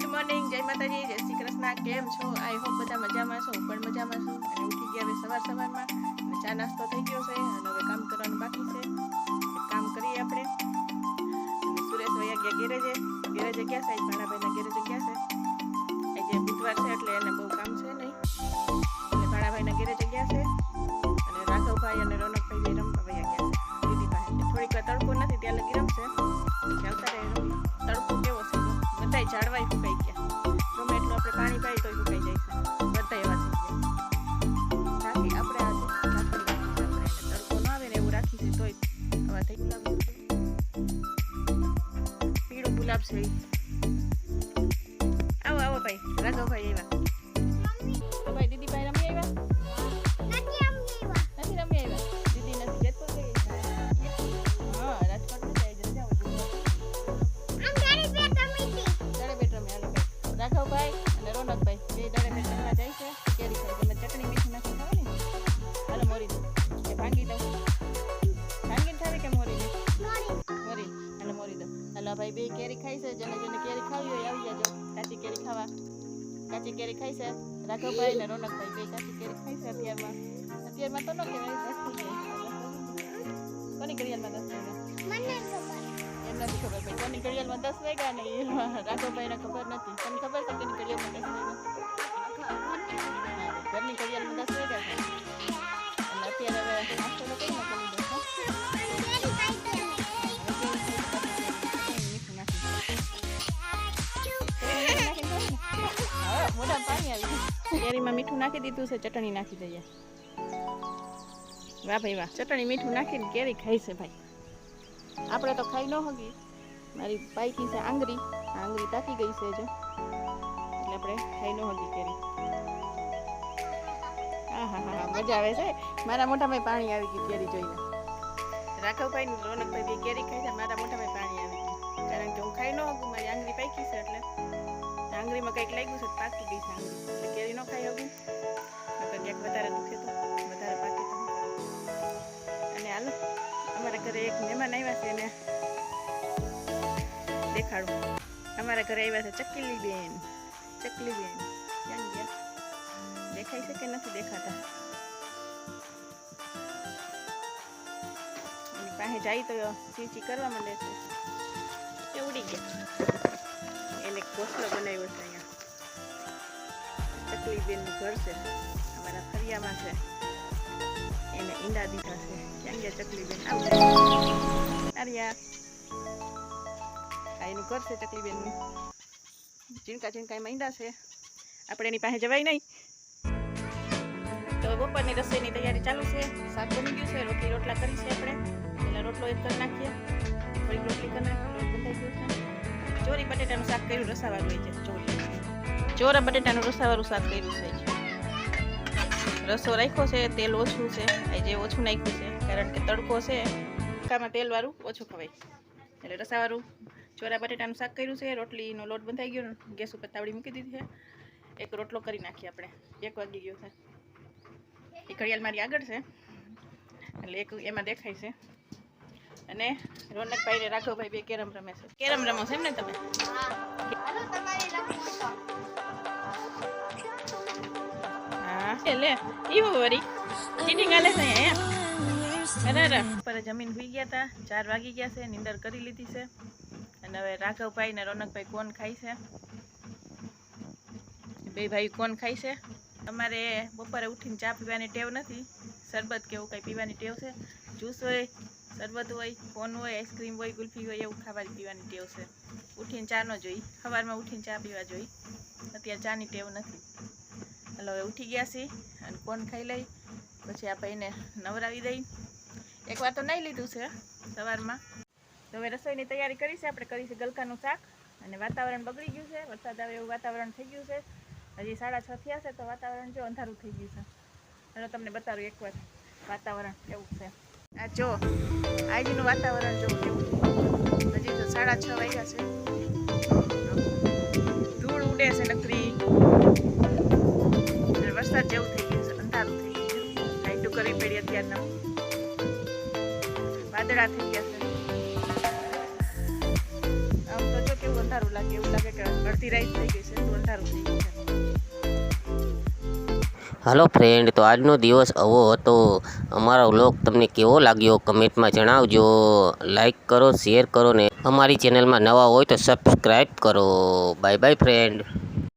Good morning જય માતાજી, જય શ્રી કૃષ્ણ. કેમ છો? આઈ હોપ બધા મજામાં છો પણ મજામાં છું. અને ઉઠી ગયા હવે સવાર સવારમાં. અને ચા નાસ્તો થઈ ગયો છે. અને હવે કામ કરવાનું બાકી છે. કામ કરીએ આપણે. સુરેશ ભાઈ ગયા ગેરેજે. ગેરેજે ગયા છે ભાણાભાઈના બધાય ઝાડવાય ફૂંકાઈ ગયા. ગમે આપણે પાણી પાઈ તોય ફૂંકાઈ જાય છે. બધા એવા થઈ ગયા. રાખી આપણે. એટલે તડકો ન આવે ને એવું રાખીશું તોય આવા થઈ ગુલાબ પીળું ગુલાબ છે ભાઈ બે કેરી ખાઈ છે જેને જેને કેરી ખાવી હોય આવી જજો. કાચી કેરી ખાવા. કાચી કેરી ખાઈ છે રાઘવભાઈ ને રોનકભાઈ બે કાચી કેરી ખાઈ છે અત્યારમાં. અત્યારમાં તો ન કહેવાય કોની ઘડિયાળમાં દસ વાગ્યા? એમ નથી ખબર ભાઈ કોની ઘડિયાળમાં દસ વાગ્યા ને રાઘવભાઈને ખબર નથી. કેરીમાં મીઠું નાખી દીધું છે, ચટણી નાખી દઈએ. વાહ ભાઈ વાહ, ચટણી મીઠું નાખીને કેરી ખાઈ છે ભાઈ. આપણે તો ખાઈ ન હગી. મારી પાઈકી છે આંગળી આંગળી તાકી ગઈ છે જો. એટલે આપણે ખાઈ ન હગી કેરી. હા હા હા મજા આવે છે. મારા મોઢામાં પાણી આવી ગયું કેરી જોઈને. રાઘવભાઈ રોનકભાઈ કેરી ખાઈ છે, મારા મોઢામાં પાણી આવી ગયું. કારણ કે હું ખાઈ ન હગું, મારી આંગળી પાકી છે એટલે. આંગળીમાં કંઈક લાગ્યું છે પાકી ગઈ છે આંગળી. એટલે કેરી ન ખાઈ હગું નકર ક્યાંક વધારે દુખે તો, વધારે પાકી તો. અને હાલો, અમારા ઘરે એક મહેમાન આવ્યા છે એને દેખાડું. અમારા ઘરે આવ્યા છે ચકલી બેન ચકલી બેન ક્યાં ગયા? દેખાય છે કે નથી દેખાતા? પાસે જાય તો ચીચી કરવા માંડે છે. એ ઉડી ગયા એને ઘોસલો બનાવ્યો છે અહીંયા ચકલીબેનનું ઘર છે અમારા ફરિયામાં છે એને ઈંડા દીધા છે ક્યાં ગયા ચકલીબેન આવ્યા એનું ઘર છે ચકલીબેનનું ઝીણકા એમાં ઈંડા છે આપણે એની પાસે જવાય નહીં તો બપોરની રસોઈની તૈયારી ચાલુ છે શાક બની ગયું છે રોટલી રોટલા કરી છે આપણે પહેલાં રોટલો એક કરી નાખીએ થોડીક રોટલી કરી નાખીએ બંધાઈ ગયો છે ચોરી બટેટાનું શાક કર્યું, રસાવાળું હોય છે. ચોરી. ચોરા બટેટાનું રસાવાળું શાક કર્યું છે. રસો રાખ્યો છે, તેલ ઓછું છે આજે ઓછું નાખ્યું છે, કારણ કે તડકો છે કામાં તેલવાળું ઓછું ખવાય. એટલે રસાવાળું, ચોરા બટેટાનું શાક કર્યું છે, રોટલીનો લોટ બંધાઈ ગયો ગેસ ઉપર તાવડી મૂકી દીધી છે. એક રોટલો કરી નાખીએ આપણે. એક વાગી ગયો છે. એ ઘડિયાળ મારી આગળ છે. એટલે એક એમાં દેખાય છે. અને રોનકભાઈ ને રાઘવભાઈ બે કેરમ રમે છે. કેરમ રમો છો એમ ને તમે? જમીન ભૂઈ ગયા હતા ચાર વાગી ગયા છે, નિંદર કરી લીધી છે. અને હવે રાઘવભાઈ ને રોનકભાઈ કોણ ખાય છે? બે ભાઈ કોણ ખાય છે? અમારે બપોરે ઉઠીને ચા પીવાની ટેવ નથી, શરબત કે એવું કંઈ પીવાની ટેવ છે? જ્યુસ હોય શરબત હોય, કોન હોય, આઈસ્ક્રીમ હોય ગુલ્ફી હોય, એવું ખાવાની પીવાની ટેવ છે. ઉઠીને ચા ન જોઈ. સવારમાં ઉઠીને ચા પીવા જોઈ. અત્યારે ચાની ટેવ નથી. એટલે હવે ઉઠી ગયા છીએ અને કોન ખાઈ લઈ. પછી આ ભાઈને નવરાવી દઈ. એકવાર તો નહીં લીધું છે સવારમાં. તો હવે રસોઈની તૈયારી કરી છે. આપણે કરી છે ગલકાનું શાક. અને વાતાવરણ બગડી ગયું છે. વરસાદ આવે એવું વાતાવરણ થઈ ગયું છે. હજી સાડા છ થયા છે, તો વાતાવરણ જો અંધારું થઈ ગયું છે. ચાલો તમને બતાવું એકવાર વાતાવરણ કેવું છે. આ જો, આજનું વાતાવરણ જો કેવું હજી તો સાડા છ વાગ્યા છે. ધૂળ ઉડે છે નકરી. વરસાદ જેવું થઈ ગયું છે, અંધારું થઈ ગયું લાઈટું કરવી પડી અત્યારના. વાદળા થઈ ગયા છે. આમ તો જો કેવું અંધારું લાગે, એવું લાગે કે અડધી રાઈત થઈ ગઈ છે, તો અંધારું થઈ ગયું છે. હાલો ફ્રેન્ડ તો આજનો દિવસ આવો હતો. અમારો વ્લોગ તમને કેવો લાગ્યો? કમેન્ટમાં જણાવજો. લાઈક કરો શેર કરો ને અમારી ચેનલમાં નવા હોય તો સબસ્ક્રાઈબ કરો. Bye bye friend